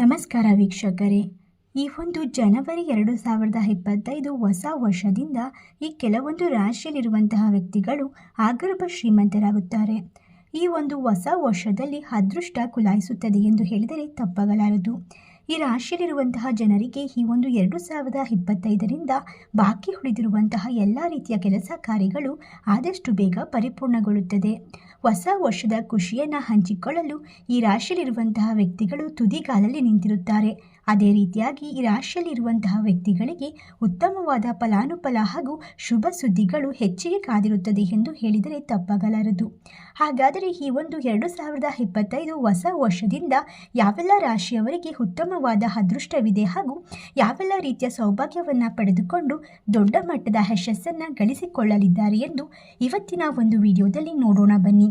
ನಮಸ್ಕಾರ ವೀಕ್ಷಕರೇ. ಈ ಒಂದು ಜನವರಿ ಎರಡು ಸಾವಿರದ ಇಪ್ಪತ್ತೈದು ಹೊಸ ವರ್ಷದಿಂದ ಈ ಕೆಲವೊಂದು ರಾಶಿಯಲ್ಲಿರುವಂತಹ ವ್ಯಕ್ತಿಗಳು ಆಗರ್ಭ ಶ್ರೀಮಂತರಾಗುತ್ತಾರೆ. ಈ ಒಂದು ಹೊಸ ವರ್ಷದಲ್ಲಿ ಅದೃಷ್ಟ ಕುಲಾಯಿಸುತ್ತದೆ ಎಂದು ಹೇಳಿದರೆ ತಪ್ಪಾಗಲಾರದು. ಈ ರಾಶಿಯಲ್ಲಿರುವಂತಹ ಜನರಿಗೆ ಈ ಒಂದು ಎರಡು ಸಾವಿರದ ಇಪ್ಪತ್ತೈದರಿಂದ ಬಾಕಿ ಉಳಿದಿರುವಂತಹ ಎಲ್ಲ ರೀತಿಯ ಕೆಲಸ ಕಾರ್ಯಗಳು ಆದಷ್ಟು ಬೇಗ ಪರಿಪೂರ್ಣಗೊಳ್ಳುತ್ತದೆ. ಹೊಸ ವರ್ಷದ ಖುಷಿಯನ್ನು ಹಂಚಿಕೊಳ್ಳಲು ಈ ರಾಶಿಯಲ್ಲಿರುವಂತಹ ವ್ಯಕ್ತಿಗಳು ತುದಿಗಾಲಲ್ಲಿ ನಿಂತಿರುತ್ತಾರೆ. ಅದೇ ರೀತಿಯಾಗಿ ಈ ರಾಶಿಯಲ್ಲಿರುವಂತಹ ವ್ಯಕ್ತಿಗಳಿಗೆ ಉತ್ತಮವಾದ ಫಲಾನುಫಲ ಹಾಗೂ ಶುಭ ಸುದ್ದಿಗಳು ಹೆಚ್ಚಿಗೆ ಕಾದಿರುತ್ತದೆ ಎಂದು ಹೇಳಿದರೆ ತಪ್ಪಾಗಲಾರದು. ಹಾಗಾದರೆ ಈ ಒಂದು ಎರಡು ಸಾವಿರದ ಇಪ್ಪತ್ತೈದು ಹೊಸ ವರ್ಷದಿಂದ ಯಾವೆಲ್ಲ ರಾಶಿಯವರಿಗೆ ಉತ್ತಮವಾದ ಅದೃಷ್ಟವಿದೆ ಹಾಗೂ ಯಾವೆಲ್ಲ ರೀತಿಯ ಸೌಭಾಗ್ಯವನ್ನು ಪಡೆದುಕೊಂಡು ದೊಡ್ಡ ಮಟ್ಟದ ಯಶಸ್ಸನ್ನು ಗಳಿಸಿಕೊಳ್ಳಲಿದ್ದಾರೆ ಎಂದು ಇವತ್ತಿನ ಒಂದು ವಿಡಿಯೋದಲ್ಲಿ ನೋಡೋಣ ಬನ್ನಿ.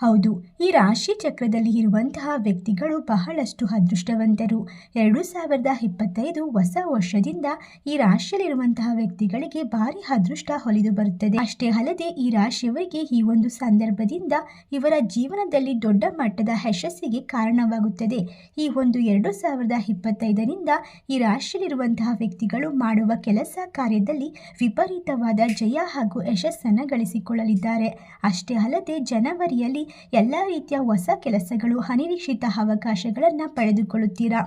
ಹೌದು, ಈ ರಾಶಿ ಚಕ್ರದಲ್ಲಿ ಇರುವಂತಹ ವ್ಯಕ್ತಿಗಳು ಬಹಳಷ್ಟು ಅದೃಷ್ಟವಂತರು. ಎರಡು ಸಾವಿರದ ಇಪ್ಪತ್ತೈದು ಹೊಸ ವರ್ಷದಿಂದ ಈ ರಾಶಿಯಲ್ಲಿರುವಂತಹ ವ್ಯಕ್ತಿಗಳಿಗೆ ಭಾರಿ ಅದೃಷ್ಟ ಹೊಲಿದು ಬರುತ್ತದೆ. ಅಷ್ಟೇ ಅಲ್ಲದೆ ಈ ರಾಶಿಯವರಿಗೆ ಈ ಒಂದು ಸಂದರ್ಭದಿಂದ ಇವರ ಜೀವನದಲ್ಲಿ ದೊಡ್ಡ ಮಟ್ಟದ ಯಶಸ್ಸಿಗೆ ಕಾರಣವಾಗುತ್ತದೆ. ಈ ಒಂದು ಎರಡು ಸಾವಿರದ ಇಪ್ಪತ್ತೈದರಿಂದ ಈ ರಾಶಿಯಲ್ಲಿರುವಂತಹ ವ್ಯಕ್ತಿಗಳು ಮಾಡುವ ಕೆಲಸ ಕಾರ್ಯದಲ್ಲಿ ವಿಪರೀತವಾದ ಜಯ ಹಾಗೂ ಯಶಸ್ಸನ್ನು ಗಳಿಸಿಕೊಳ್ಳಲಿದ್ದಾರೆ. ಅಷ್ಟೇ ಅಲ್ಲದೆ ಜನವರಿಯಲ್ಲಿ ಎಲ್ಲ ರೀತಿಯ ಹೊಸ ಕೆಲಸಗಳು ಅನಿರೀಕ್ಷಿತ ಅವಕಾಶಗಳನ್ನು ಪಡೆದುಕೊಳ್ಳುತ್ತೀರಾ?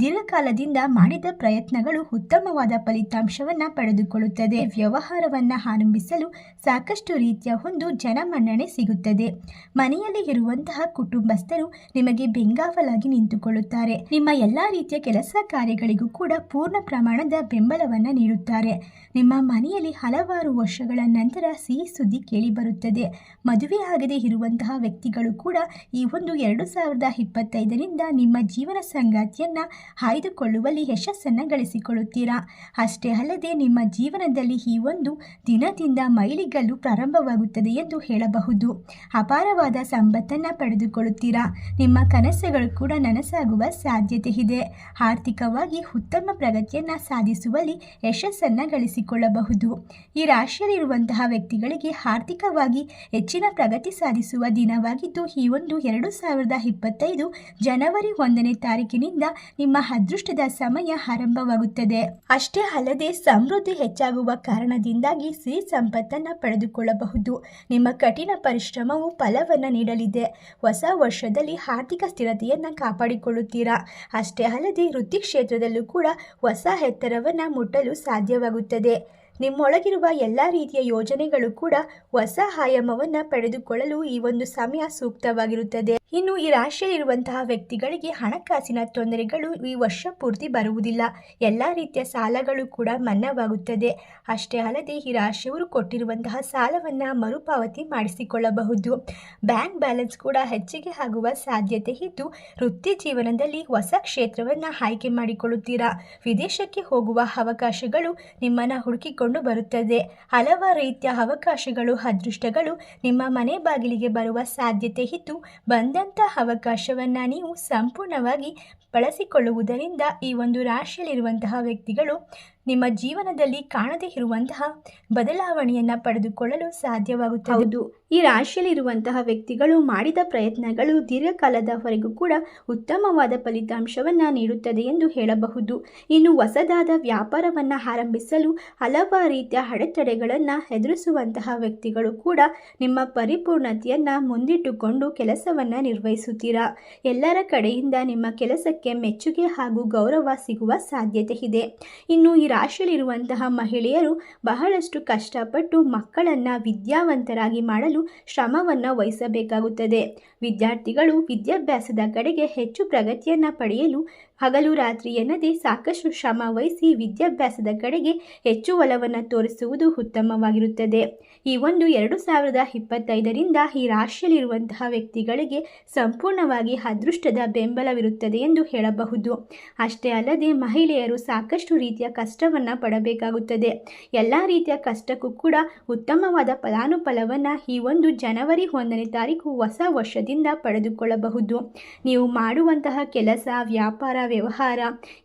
ದೀರ್ಘಕಾಲದಿಂದ ಮಾಡಿದ ಪ್ರಯತ್ನಗಳು ಉತ್ತಮವಾದ ಫಲಿತಾಂಶವನ್ನು ಪಡೆದುಕೊಳ್ಳುತ್ತದೆ. ವ್ಯವಹಾರವನ್ನು ಆರಂಭಿಸಲು ಸಾಕಷ್ಟು ರೀತಿಯ ಒಂದು ಜನಮನ್ನಣೆ ಸಿಗುತ್ತದೆ. ಮನೆಯಲ್ಲಿ ಇರುವಂತಹ ಕುಟುಂಬಸ್ಥರು ನಿಮಗೆ ಬೆಂಗಾವಲಾಗಿ ನಿಂತುಕೊಳ್ಳುತ್ತಾರೆ. ನಿಮ್ಮ ಎಲ್ಲ ರೀತಿಯ ಕೆಲಸ ಕಾರ್ಯಗಳಿಗೂ ಕೂಡ ಪೂರ್ಣ ಪ್ರಮಾಣದ ಬೆಂಬಲವನ್ನು ನೀಡುತ್ತಾರೆ. ನಿಮ್ಮ ಮನೆಯಲ್ಲಿ ಹಲವಾರು ವರ್ಷಗಳ ನಂತರ ಸಿಹಿ ಸುದ್ದಿ ಕೇಳಿಬರುತ್ತದೆ. ಮದುವೆ ಆಗದೆ ಇರುವಂತಹ ವ್ಯಕ್ತಿಗಳು ಕೂಡ ಈ ಒಂದು ಎರಡು ಸಾವಿರದ ಇಪ್ಪತ್ತೈದರಿಂದ ನಿಮ್ಮ ಜೀವನ ಸಂಗಾತಿಯನ್ನ ಆಯ್ದುಕೊಳ್ಳುವಲ್ಲಿ ಯಶಸ್ಸನ್ನು ಗಳಿಸಿಕೊಳ್ಳುತ್ತೀರಾ? ಅಷ್ಟೇ ಅಲ್ಲದೆ ನಿಮ್ಮ ಜೀವನದಲ್ಲಿ ಈ ಒಂದು ದಿನದಿಂದ ಮೈಲಿಗಲ್ಲು ಪ್ರಾರಂಭವಾಗುತ್ತದೆ ಎಂದು ಹೇಳಬಹುದು. ಅಪಾರವಾದ ಸಂಪತ್ತನ್ನು ಪಡೆದುಕೊಳ್ಳುತ್ತೀರಾ? ನಿಮ್ಮ ಕನಸುಗಳು ಕೂಡ ನನಸಾಗುವ ಸಾಧ್ಯತೆ ಇದೆ. ಆರ್ಥಿಕವಾಗಿ ಉತ್ತಮ ಪ್ರಗತಿಯನ್ನು ಸಾಧಿಸುವಲ್ಲಿ ಯಶಸ್ಸನ್ನು ಗಳಿಸಿಕೊಳ್ಳಬಹುದು. ಈ ರಾಶಿಯಲ್ಲಿರುವಂತಹ ವ್ಯಕ್ತಿಗಳಿಗೆ ಆರ್ಥಿಕವಾಗಿ ಹೆಚ್ಚಿನ ಪ್ರಗತಿ ಸಾಧಿಸುವ ದಿನವಾಗಿದ್ದು, ಈ ಒಂದು ಎರಡು ಸಾವಿರದ ಇಪ್ಪತ್ತೈದು ಜನವರಿ ಒಂದನೇ ತಾರೀಕಿನಿಂದ ನಿಮ್ಮ ಅದೃಷ್ಟದ ಸಮಯ ಆರಂಭವಾಗುತ್ತದೆ. ಅಷ್ಟೇ ಅಲ್ಲದೆ ಸಮೃದ್ಧಿ ಹೆಚ್ಚಾಗುವ ಕಾರಣದಿಂದಾಗಿ ಸಿಹಿ ಸಂಪತ್ತನ್ನು ಪಡೆದುಕೊಳ್ಳಬಹುದು. ನಿಮ್ಮ ಕಠಿಣ ಪರಿಶ್ರಮವು ಫಲವನ್ನು ನೀಡಲಿದೆ. ಹೊಸ ವರ್ಷದಲ್ಲಿ ಆರ್ಥಿಕ ಸ್ಥಿರತೆಯನ್ನು ಕಾಪಾಡಿಕೊಳ್ಳುತ್ತೀರಾ? ಅಷ್ಟೇ ಅಲ್ಲದೆ ವೃತ್ತಿ ಕ್ಷೇತ್ರದಲ್ಲೂ ಕೂಡ ಹೊಸ ಎತ್ತರವನ್ನು ಮುಟ್ಟಲು ಸಾಧ್ಯವಾಗುತ್ತದೆ. ನಿಮ್ಮೊಳಗಿರುವ ಎಲ್ಲ ರೀತಿಯ ಯೋಜನೆಗಳು ಕೂಡ ಹೊಸ ಆಯಾಮವನ್ನು ಪಡೆದುಕೊಳ್ಳಲು ಈ ಒಂದು ಸಮಯ ಸೂಕ್ತವಾಗಿರುತ್ತದೆ. ಇನ್ನು ಈ ರಾಶಿಯಲ್ಲಿರುವಂತಹ ವ್ಯಕ್ತಿಗಳಿಗೆ ಹಣಕಾಸಿನ ತೊಂದರೆಗಳು ಈ ವರ್ಷ ಪೂರ್ತಿ ಬರುವುದಿಲ್ಲ. ಎಲ್ಲ ರೀತಿಯ ಸಾಲಗಳು ಕೂಡ ಮನ್ನವಾಗುತ್ತದೆ ಅಷ್ಟೇ ಅಲ್ಲದೆ ಈ ರಾಶಿಯವರು ಕೊಟ್ಟಿರುವಂತಹ ಸಾಲವನ್ನು ಮರುಪಾವತಿ ಮಾಡಿಸಿಕೊಳ್ಳಬಹುದು. ಬ್ಯಾಂಕ್ ಬ್ಯಾಲೆನ್ಸ್ ಕೂಡ ಹೆಚ್ಚಿಗೆ ಆಗುವ ಸಾಧ್ಯತೆ ಇದ್ದು, ವೃತ್ತಿ ಜೀವನದಲ್ಲಿ ಹೊಸ ಕ್ಷೇತ್ರವನ್ನು ಆಯ್ಕೆ ಮಾಡಿಕೊಳ್ಳುತ್ತೀರಾ? ವಿದೇಶಕ್ಕೆ ಹೋಗುವ ಅವಕಾಶಗಳು ನಿಮ್ಮನ್ನು ಹುಡುಕಿಕೊಂಡು ಬರುತ್ತದೆ. ಹಲವಾರು ರೀತಿಯ ಅವಕಾಶಗಳು, ಅದೃಷ್ಟಗಳು ನಿಮ್ಮ ಮನೆ ಬಾಗಿಲಿಗೆ ಬರುವ ಸಾಧ್ಯತೆ ಇದ್ದು ಬಂದಂಥ ಅವಕಾಶವನ್ನು ನೀವು ಸಂಪೂರ್ಣವಾಗಿ ಬಳಸಿಕೊಳ್ಳುವುದರಿಂದ ಈ ಒಂದು ರಾಶಿಯಲ್ಲಿರುವಂತಹ ವ್ಯಕ್ತಿಗಳು ನಿಮ್ಮ ಜೀವನದಲ್ಲಿ ಕಾಣದೇ ಇರುವಂತಹ ಬದಲಾವಣೆಯನ್ನು ಪಡೆದುಕೊಳ್ಳಲು ಸಾಧ್ಯವಾಗುತ್ತದೆ. ಹೌದು. ಈ ರಾಶಿಯಲ್ಲಿರುವಂತಹ ವ್ಯಕ್ತಿಗಳು ಮಾಡಿದ ಪ್ರಯತ್ನಗಳು ದೀರ್ಘಕಾಲದವರೆಗೂ ಕೂಡ ಉತ್ತಮವಾದ ಫಲಿತಾಂಶವನ್ನು ನೀಡುತ್ತದೆ ಎಂದು ಹೇಳಬಹುದು. ಇನ್ನು ಹೊಸದಾದ ವ್ಯಾಪಾರವನ್ನು ಆರಂಭಿಸಲು ಹಲವಾರು ರೀತಿಯ ಅಡೆತಡೆಗಳನ್ನು ಎದುರಿಸುವಂತಹ ವ್ಯಕ್ತಿಗಳು ಕೂಡ ನಿಮ್ಮ ಪರಿಪೂರ್ಣತೆಯನ್ನು ಮುಂದಿಟ್ಟುಕೊಂಡು ಕೆಲಸವನ್ನು ನಿರ್ವಹಿಸುತ್ತೀರಾ? ಎಲ್ಲರ ಕಡೆಯಿಂದ ನಿಮ್ಮ ಕೆಲಸಕ್ಕೆ ಮೆಚ್ಚುಗೆ ಹಾಗೂ ಗೌರವ ಸಿಗುವ ಸಾಧ್ಯತೆ ಇದೆ. ಇನ್ನು ರಾಶಿಯಲ್ಲಿರುವಂತಹ ಮಹಿಳೆಯರು ಬಹಳಷ್ಟು ಕಷ್ಟಪಟ್ಟು ಮಕ್ಕಳನ್ನು ವಿದ್ಯಾವಂತರಾಗಿ ಮಾಡಲು ಶ್ರಮವನ್ನು ವಹಿಸಬೇಕಾಗುತ್ತದೆ. ವಿದ್ಯಾರ್ಥಿಗಳು ವಿದ್ಯಾಭ್ಯಾಸದ ಕಡೆಗೆ ಹೆಚ್ಚು ಪ್ರಗತಿಯನ್ನು ಪಡೆಯಲು ಹಗಲು ರಾತ್ರಿ ಎನ್ನದೆ ಸಾಕಷ್ಟು ಶ್ರಮ ವಹಿಸಿ ವಿದ್ಯಾಭ್ಯಾಸದ ಕಡೆಗೆ ಹೆಚ್ಚು ಒಲವನ್ನು ತೋರಿಸುವುದು ಉತ್ತಮವಾಗಿರುತ್ತದೆ. ಈ ಒಂದು ಎರಡು ಸಾವಿರದ ಇಪ್ಪತ್ತೈದರಿಂದ ಈ ರಾಶಿಯಲ್ಲಿರುವಂತಹ ವ್ಯಕ್ತಿಗಳಿಗೆ ಸಂಪೂರ್ಣವಾಗಿ ಅದೃಷ್ಟದ ಬೆಂಬಲವಿರುತ್ತದೆ ಎಂದು ಹೇಳಬಹುದು. ಅಷ್ಟೇ ಅಲ್ಲದೆ ಮಹಿಳೆಯರು ಸಾಕಷ್ಟು ರೀತಿಯ ಕಷ್ಟವನ್ನು ಪಡಬೇಕಾಗುತ್ತದೆ. ಎಲ್ಲ ರೀತಿಯ ಕಷ್ಟಕ್ಕೂ ಕೂಡ ಉತ್ತಮವಾದ ಫಲಾನುಫಲವನ್ನು ಈ ಒಂದು ಜನವರಿ ಒಂದನೇ ತಾರೀಕು ಹೊಸ ವರ್ಷದಿಂದ ಪಡೆದುಕೊಳ್ಳಬಹುದು. ನೀವು ಮಾಡುವಂತಹ ಕೆಲಸ, ವ್ಯಾಪಾರ ವ್ಯವಹಾರ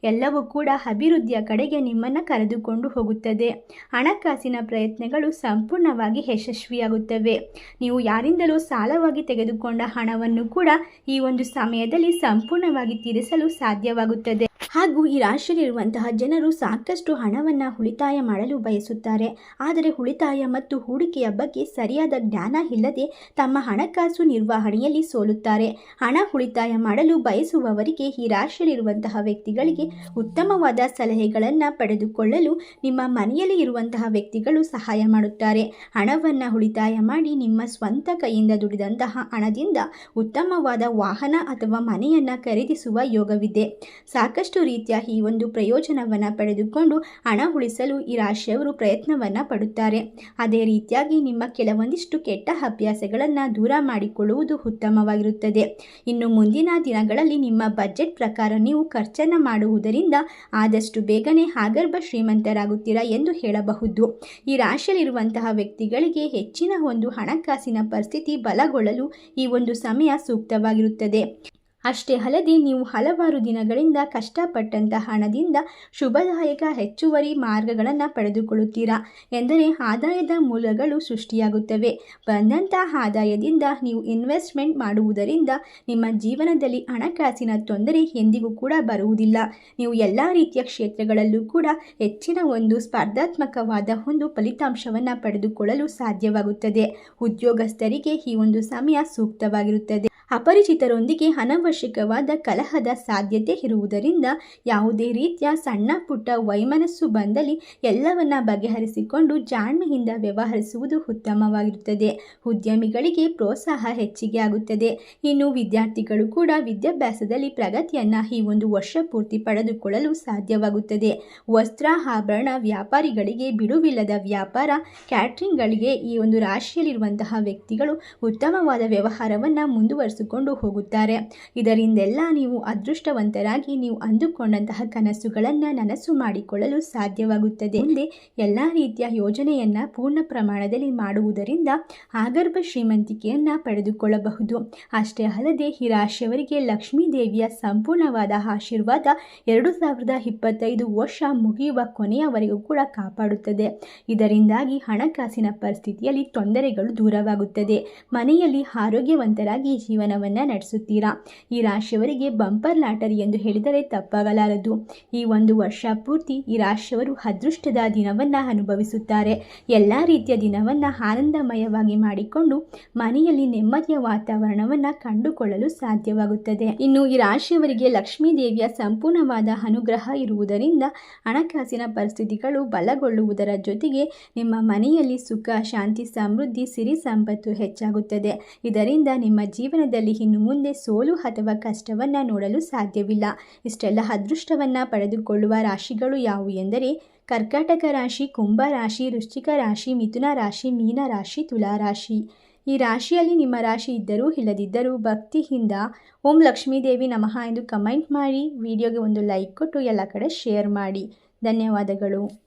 ಎಲ್ಲವೂ ಕೂಡ ಅಭಿವೃದ್ಧಿಯ ಕಡೆಗೆ ನಿಮ್ಮನ್ನು ಕರೆದುಕೊಂಡು ಹೋಗುತ್ತದೆ. ಹಣಕಾಸಿನ ಪ್ರಯತ್ನಗಳು ಸಂಪೂರ್ಣವಾಗಿ ಯಶಸ್ವಿಯಾಗುತ್ತವೆ. ನೀವು ಯಾರಿಂದಲೂ ಸಾಲವಾಗಿ ತೆಗೆದುಕೊಂಡ ಹಣವನ್ನು ಕೂಡ ಈ ಒಂದು ಸಮಯದಲ್ಲಿ ಸಂಪೂರ್ಣವಾಗಿ ತೀರಿಸಲು ಸಾಧ್ಯವಾಗುತ್ತದೆ. ಹಾಗೂ ಈ ರಾಶಿಯಲ್ಲಿರುವಂತಹ ಜನರು ಸಾಕಷ್ಟು ಹಣವನ್ನು ಉಳಿತಾಯ ಮಾಡಲು ಬಯಸುತ್ತಾರೆ. ಆದರೆ ಉಳಿತಾಯ ಮತ್ತು ಹೂಡಿಕೆಯ ಬಗ್ಗೆ ಸರಿಯಾದ ಜ್ಞಾನ ಇಲ್ಲದೆ ತಮ್ಮ ಹಣಕಾಸು ನಿರ್ವಹಣೆಯಲ್ಲಿ ಸೋಲುತ್ತಾರೆ. ಹಣ ಉಳಿತಾಯ ಮಾಡಲು ಬಯಸುವವರಿಗೆ ಈ ರಾಶಿಯಲ್ಲಿರುವಂತಹ ವ್ಯಕ್ತಿಗಳಿಗೆ ಉತ್ತಮವಾದ ಸಲಹೆಗಳನ್ನು ಪಡೆದುಕೊಳ್ಳಲು ನಿಮ್ಮ ಮನೆಯಲ್ಲಿ ಇರುವಂತಹ ವ್ಯಕ್ತಿಗಳು ಸಹಾಯ ಮಾಡುತ್ತಾರೆ. ಹಣವನ್ನು ಉಳಿತಾಯ ಮಾಡಿ ನಿಮ್ಮ ಸ್ವಂತ ಕೈಯಿಂದ ದುಡಿದಂತಹ ಹಣದಿಂದ ಉತ್ತಮವಾದ ವಾಹನ ಅಥವಾ ಮನೆಯನ್ನು ಖರೀದಿಸುವ ಯೋಗವಿದೆ. ಸಾಕಷ್ಟು ರೀತಿಯ ಈ ಒಂದು ಪ್ರಯೋಜನವನ್ನು ಪಡೆದುಕೊಂಡು ಹಣ ಉಳಿಸಲು ಈ ರಾಶಿಯವರು ಪ್ರಯತ್ನವನ್ನು ಪಡುತ್ತಾರೆ. ಅದೇ ರೀತಿಯಾಗಿ ನಿಮ್ಮ ಕೆಲವೊಂದಿಷ್ಟು ಕೆಟ್ಟ ಅಭ್ಯಾಸಗಳನ್ನು ದೂರ ಮಾಡಿಕೊಳ್ಳುವುದು ಉತ್ತಮವಾಗಿರುತ್ತದೆ. ಇನ್ನು ಮುಂದಿನ ದಿನಗಳಲ್ಲಿ ನಿಮ್ಮ ಬಜೆಟ್ ಪ್ರಕಾರ ನೀವು ಖರ್ಚನ್ನು ಮಾಡುವುದರಿಂದ ಆದಷ್ಟು ಬೇಗನೆ ಆಗರ್ಭ ಶ್ರೀಮಂತರಾಗುತ್ತೀರಾ ಎಂದು ಹೇಳಬಹುದು. ಈ ರಾಶಿಯಲ್ಲಿರುವಂತಹ ವ್ಯಕ್ತಿಗಳಿಗೆ ಹೆಚ್ಚಿನ ಒಂದು ಹಣಕಾಸಿನ ಪರಿಸ್ಥಿತಿ ಬಲಗೊಳ್ಳಲು ಈ ಒಂದು ಸಮಯ ಸೂಕ್ತವಾಗಿರುತ್ತದೆ. ಅಷ್ಟೇ ಅಲ್ಲದೆ ನೀವು ಹಲವಾರು ದಿನಗಳಿಂದ ಕಷ್ಟಪಟ್ಟಂತಹ ಹಣದಿಂದ ಶುಭದಾಯಕ ಹೆಚ್ಚುವರಿ ಮಾರ್ಗಗಳನ್ನು ಪಡೆದುಕೊಳ್ಳುತ್ತೀರಾ? ಎಂದರೆ ಆದಾಯದ ಮೂಲಗಳು ಸೃಷ್ಟಿಯಾಗುತ್ತವೆ. ಬಂದಂತಹ ಆದಾಯದಿಂದ ನೀವು ಇನ್ವೆಸ್ಟ್ಮೆಂಟ್ ಮಾಡುವುದರಿಂದ ನಿಮ್ಮ ಜೀವನದಲ್ಲಿ ಹಣಕಾಸಿನ ತೊಂದರೆ ಎಂದಿಗೂ ಕೂಡ ಬರುವುದಿಲ್ಲ. ನೀವು ಎಲ್ಲ ರೀತಿಯ ಕ್ಷೇತ್ರಗಳಲ್ಲೂ ಕೂಡ ಹೆಚ್ಚಿನ ಒಂದು ಸ್ಪರ್ಧಾತ್ಮಕವಾದ ಒಂದು ಫಲಿತಾಂಶವನ್ನು ಪಡೆದುಕೊಳ್ಳಲು ಸಾಧ್ಯವಾಗುತ್ತದೆ. ಉದ್ಯೋಗಸ್ಥರಿಗೆ ಈ ಒಂದು ಸಮಯ ಸೂಕ್ತವಾಗಿರುತ್ತದೆ. ಅಪರಿಚಿತರೊಂದಿಗೆ ಅನವಶ್ಯಕವಾದ ಕಲಹದ ಸಾಧ್ಯತೆ ಇರುವುದರಿಂದ ಯಾವುದೇ ರೀತಿಯ ಸಣ್ಣ ಪುಟ್ಟ ವೈಮನಸ್ಸು ಬಂದಲ್ಲಿ ಎಲ್ಲವನ್ನ ಬಗೆಹರಿಸಿಕೊಂಡು ಜಾಣ್ಮೆಯಿಂದ ವ್ಯವಹರಿಸುವುದು ಉತ್ತಮವಾಗಿರುತ್ತದೆ. ಉದ್ಯಮಿಗಳಿಗೆ ಪ್ರೋತ್ಸಾಹ ಹೆಚ್ಚಿಗೆ ಆಗುತ್ತದೆ. ಇನ್ನು ವಿದ್ಯಾರ್ಥಿಗಳು ಕೂಡ ವಿದ್ಯಾಭ್ಯಾಸದಲ್ಲಿ ಪ್ರಗತಿಯನ್ನು ಈ ಒಂದು ವರ್ಷ ಪೂರ್ತಿ ಪಡೆದುಕೊಳ್ಳಲು ಸಾಧ್ಯವಾಗುತ್ತದೆ. ವಸ್ತ್ರ ಆಭರಣ ವ್ಯಾಪಾರಿಗಳಿಗೆ ಬಿಡುವಿಲ್ಲದ ವ್ಯಾಪಾರ, ಕ್ಯಾಟ್ರಿಂಗ್ಗಳಿಗೆ ಈ ಒಂದು ರಾಶಿಯಲ್ಲಿರುವಂತಹ ವ್ಯಕ್ತಿಗಳು ಉತ್ತಮವಾದ ವ್ಯವಹಾರವನ್ನು ಮುಂದುವರಿಸ ಕೊಂಡು ಹೋಗುತ್ತಾರೆ. ಇದರಿಂದೆಲ್ಲ ನೀವು ಅದೃಷ್ಟವಂತರಾಗಿ ನೀವು ಅಂದುಕೊಂಡಂತಹ ಕನಸುಗಳನ್ನು ನನಸು ಮಾಡಿಕೊಳ್ಳಲು ಸಾಧ್ಯವಾಗುತ್ತದೆ. ಮುಂದೆ ಎಲ್ಲ ರೀತಿಯ ಯೋಜನೆಯನ್ನು ಪೂರ್ಣ ಪ್ರಮಾಣದಲ್ಲಿ ಮಾಡುವುದರಿಂದ ಆಗರ್ಭ ಶ್ರೀಮಂತಿಕೆಯನ್ನು ಪಡೆದುಕೊಳ್ಳಬಹುದು. ಅಷ್ಟೇ ಅಲ್ಲದೆ ಈ ರಾಶಿಯವರಿಗೆ ಲಕ್ಷ್ಮೀ ದೇವಿಯ ಸಂಪೂರ್ಣವಾದ ಆಶೀರ್ವಾದ ಎರಡು ಸಾವಿರದ ಇಪ್ಪತ್ತೈದು ವರ್ಷ ಮುಗಿಯುವ ಕೊನೆಯವರೆಗೂ ಕೂಡ ಕಾಪಾಡುತ್ತದೆ. ಇದರಿಂದಾಗಿ ಹಣಕಾಸಿನ ಪರಿಸ್ಥಿತಿಯಲ್ಲಿ ತೊಂದರೆಗಳು ದೂರವಾಗುತ್ತದೆ. ಮನೆಯಲ್ಲಿ ಆರೋಗ್ಯವಂತರಾಗಿ ಜೀವನ ಜೀವನವನ್ನು ನಡೆಸುತ್ತೀರಾ? ಈ ರಾಶಿಯವರಿಗೆ ಬಂಪರ್ ಲಾಟರಿ ಎಂದು ಹೇಳಿದರೆ ತಪ್ಪಾಗಲಾರದು. ಈ ಒಂದು ವರ್ಷ ಪೂರ್ತಿ ಈ ರಾಶಿಯವರು ಅದೃಷ್ಟದ ದಿನವನ್ನು ಅನುಭವಿಸುತ್ತಾರೆ. ಎಲ್ಲ ರೀತಿಯ ದಿನವನ್ನು ಆನಂದಮಯವಾಗಿ ಮಾಡಿಕೊಂಡು ಮನೆಯಲ್ಲಿ ನೆಮ್ಮದಿಯ ವಾತಾವರಣವನ್ನು ಕಂಡುಕೊಳ್ಳಲು ಸಾಧ್ಯವಾಗುತ್ತದೆ. ಇನ್ನು ಈ ರಾಶಿಯವರಿಗೆ ಲಕ್ಷ್ಮೀ ದೇವಿಯ ಸಂಪೂರ್ಣವಾದ ಅನುಗ್ರಹ ಇರುವುದರಿಂದ ಹಣಕಾಸಿನ ಪರಿಸ್ಥಿತಿಗಳು ಬಲಗೊಳ್ಳುವುದರ ಜೊತೆಗೆ ನಿಮ್ಮ ಮನೆಯಲ್ಲಿ ಸುಖ, ಶಾಂತಿ, ಸಮೃದ್ಧಿ, ಸಿರಿ ಸಂಪತ್ತು ಹೆಚ್ಚಾಗುತ್ತದೆ. ಇದರಿಂದ ನಿಮ್ಮ ಜೀವನದಲ್ಲಿ ಇನ್ನು ಮುಂದೆ ಸೋಲು ಅಥವಾ ಕಷ್ಟವನ್ನು ನೋಡಲು ಸಾಧ್ಯವಿಲ್ಲ. ಇಷ್ಟೆಲ್ಲ ಅದೃಷ್ಟವನ್ನು ಪಡೆದುಕೊಳ್ಳುವ ರಾಶಿಗಳು ಯಾವುವು ಎಂದರೆ, ಕರ್ಕಾಟಕ ರಾಶಿ, ಕುಂಭ ರಾಶಿ, ವೃಶ್ಚಿಕ ರಾಶಿ, ಮಿಥುನ ರಾಶಿ, ಮೀನ ರಾಶಿ, ತುಲಾ ರಾಶಿ. ಈ ರಾಶಿಯಲ್ಲಿ ನಿಮ್ಮ ರಾಶಿ ಇದ್ದರೂ ಇಲ್ಲದಿದ್ದರೂ ಭಕ್ತಿಯಿಂದ ಓಂ ಲಕ್ಷ್ಮೀದೇವಿ ನಮಃ ಎಂದು ಕಮೆಂಟ್ ಮಾಡಿ, ವಿಡಿಯೋಗೆ ಒಂದು ಲೈಕ್ ಕೊಟ್ಟು ಎಲ್ಲ ಕಡೆ ಶೇರ್ ಮಾಡಿ. ಧನ್ಯವಾದಗಳು.